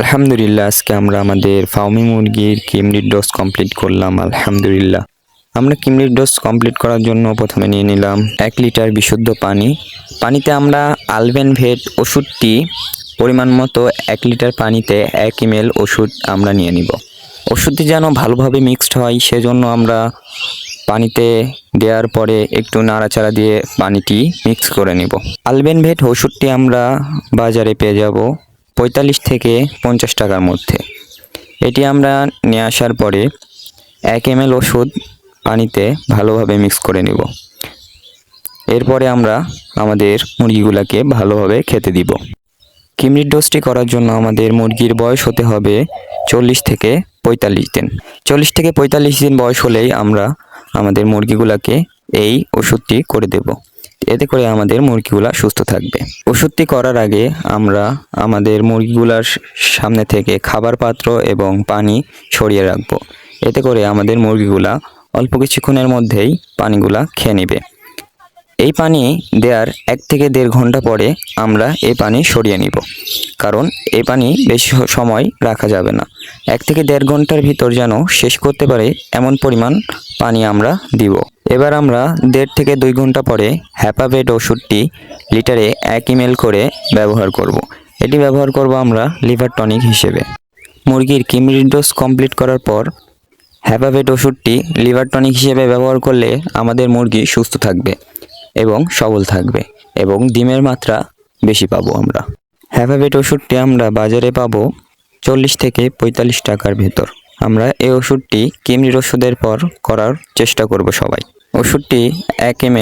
আলহামদুলিল্লাহ, আজকে আমরা আমাদের ফার্মি মুরগির কিমরির ডোজ কমপ্লিট করলাম, আলহামদুলিল্লাহ। আমরা কিমরির ডোজ কমপ্লিট করার জন্য প্রথমে নিয়ে নিলাম এক লিটার বিশুদ্ধ পানি। পানিতে আমরা আলবেন ভেট ওষুধটি পরিমাণ মতো এক লিটার পানিতে এক এমএল ওষুধ আমরা নিয়ে নিব। ওষুধটি যেন ভালোভাবে মিক্সড হয়, সেজন্য আমরা পানিতে দেওয়ার পরে একটু নাড়াচাড়া দিয়ে পানিটি মিক্স করে নিব। আলবেন ভেট ওষুধটি আমরা বাজারে পেয়ে যাব। পঁয়তাল্লিশ থেকে পঞ্চাশ টাকার মধ্যে। এটি আমরা নিয়ে আসার পরে এক এম ওষুধ পানিতে ভালোভাবে মিক্স করে নিব। এরপরে আমরা আমাদের মুরগিগুলোকে ভালোভাবে খেতে দিব। কিমরির ডোজটি করার জন্য আমাদের মুরগির বয়স হতে হবে চল্লিশ থেকে পঁয়তাল্লিশ দিন। চল্লিশ থেকে পঁয়তাল্লিশ দিন বয়স হলেই আমরা আমাদের মুরগিগুলোকে এই ওষুধটি করে দেব। এতে করে আমাদের মুরগিগুলা সুস্থ থাকবে। ওষুধটি করার আগে আমরা আমাদের মুরগিগুলার সামনে থেকে খাবার পাত্র এবং পানি সরিয়ে রাখব। এতে করে আমাদের মুরগিগুলা অল্প কিছুক্ষণের মধ্যেই পানিগুলা খেয়ে নেবে। এই পানি দেওয়ার এক থেকে দেড় ঘণ্টা পরে আমরা এই পানি সরিয়ে নিব। কারণ এই পানি বেশি সময় রাখা যাবে না। এক থেকে দেড় ঘণ্টার ভিতর যেন শেষ করতে পারে এমন পরিমাণ পানি আমরা দিব। এবার আমরা দেড় থেকে দুই ঘণ্টা পরে হ্যাপাভেট ওষুধটি লিটারে এক ইমেল করে ব্যবহার করব। এটি ব্যবহার করব আমরা লিভার টনিক হিসেবে। মুরগির কিমরির ডোজ কমপ্লিট করার পর হ্যাপাভেট ওষুধটি লিভার টনিক হিসেবে ব্যবহার করলে আমাদের মুরগি সুস্থ থাকবে এবং সবল থাকবে এবং ডিমের মাত্রা বেশি পাবো আমরা। হ্যাপাভেট ওষুধটি আমরা বাজারে পাবো চল্লিশ থেকে পঁয়তাল্লিশ টাকার ভেতর। আমরা এই ওষুধটি কিমরির ওষুধের পর করার চেষ্টা করব সবাই। ওষুধটি এক এম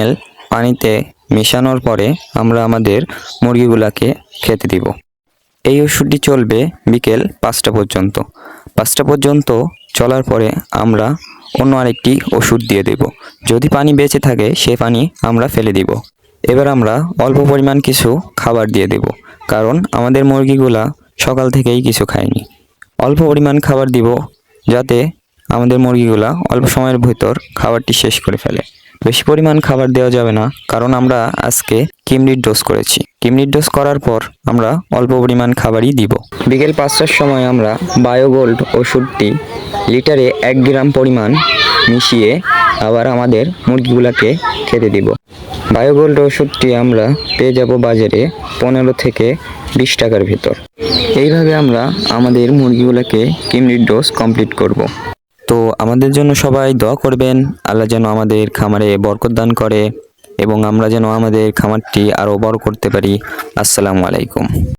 পানিতে মেশানোর পরে আমরা আমাদের মুরগিগুলাকে খেতে দিব। এই ওষুধটি চলবে বিকেল পাঁচটা পর্যন্ত। পাঁচটা পর্যন্ত চলার পরে আমরা অন্য আরেকটি ওষুধ দিয়ে দেব। যদি পানি বেঁচে থাকে, সে পানি আমরা ফেলে দিব। এবার আমরা অল্প পরিমাণ কিছু খাবার দিয়ে দেব, কারণ আমাদের মুরগিগুলা সকাল থেকেই কিছু খায়নি। অল্প পরিমাণ খাবার দিব যাতে আমাদের মুরগিগুলা অল্প সময়ের ভিতর খাবারটি শেষ করে ফেলে। বেশি পরিমাণ খাবার দেওয়া যাবে না, কারণ আমরা আজকে কিমনির ডোজ করেছি। কিমনির ডোজ করার পর আমরা অল্প পরিমাণ খাবারই দিব। বিকেল পাঁচটার সময় আমরা বায়োগোল্ড ওষুধটি লিটারে এক গ্রাম পরিমাণ মিশিয়ে আবার আমাদের মুরগিগুলোকে খেতে দিব। বায়োগোল্ড ওষুধটি আমরা পেয়ে যাব বাজারে পনেরো থেকে বিশ টাকার ভিতর। এইভাবে আমরা আমাদের মুরগিগুলোকে কিমনির ডোজ কমপ্লিট করব। তো আমাদের জন্য সবাই দোয়া করবেন, আল্লাহ যেন আমাদের খামারে বরকত দান করে এবং আমরা যেন আমাদের খামারটি আরও বড় করতে পারি। আসসালামু আলাইকুম।